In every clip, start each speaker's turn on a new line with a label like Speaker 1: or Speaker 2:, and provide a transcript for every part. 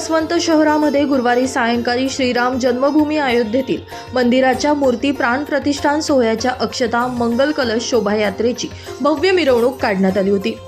Speaker 1: शहरामध्ये गुरुवारी सायंकाळी श्रीराम जन्मभूमी अयोध्येतील मंदिराच्या मूर्ती प्राण प्रतिष्ठान सोहळ्याच्या अक्षता मंगल कलश शोभायात्रेची भव्य मिरवणूक काढण्यात आली होती.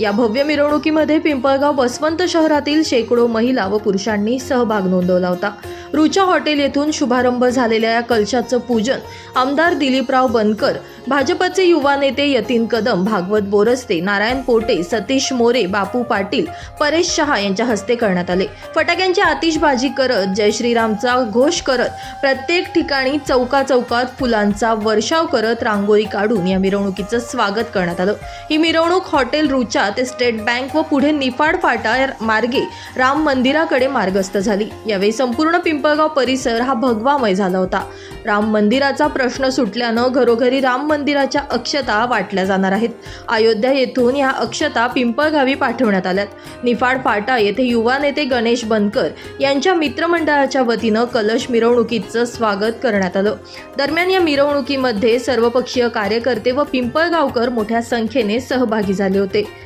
Speaker 1: या भव्य मिरवणुकीमध्ये पिंपळगाव बसवंत शहरातील शेकडो महिला व पुरुषांनी सहभाग नोंदवला होता. रुचा हॉटेल येथून शुभारंभ झालेल्या या कलशाचं पूजन आमदार दिलीपराव बनकर भाजपचे युवा नेते यतीन कदम भागवत बोरस्ते नारायण पोटे सतीश मोरे बापू पाटील परेश शहा यांच्या हस्ते करण्यात आले. फटाक्यांची आतिषबाजी करत जय श्रीरामचा घोष करत प्रत्येक ठिकाणी चौका चौकात फुलांचा वर्षाव करत रांगोळी काढून या मिरवणुकीचं स्वागत करण्यात आलं. ही मिरवणूक हॉटेल रुचा ते स्टेट बँक व पुढे निफाड फाटा मार्गे राम मंदिराकडे मार्गस्थ झाली. यावेळी संपूर्ण पिंपळगाव परिसर हा भगवामय झाला होता. राम मंदिराचा प्रश्न सुटल्यानं घरोघरी राम मंदिराच्या अक्षता वाटल्या जाणार आहेत. अयोध्या येथून या अक्षता पिंपळगावी पाठवण्यात आल्यात. निफाड फाटा येथे युवा नेते गणेश बनकर यांच्या मित्रमंडळाच्या वतीनं कलश मिरवणुकीचं स्वागत करण्यात आलं. दरम्यान या मिरवणुकीमध्ये सर्वपक्षीय कार्यकर्ते व पिंपळगावकर मोठ्या संख्येने सहभागी झाले होते.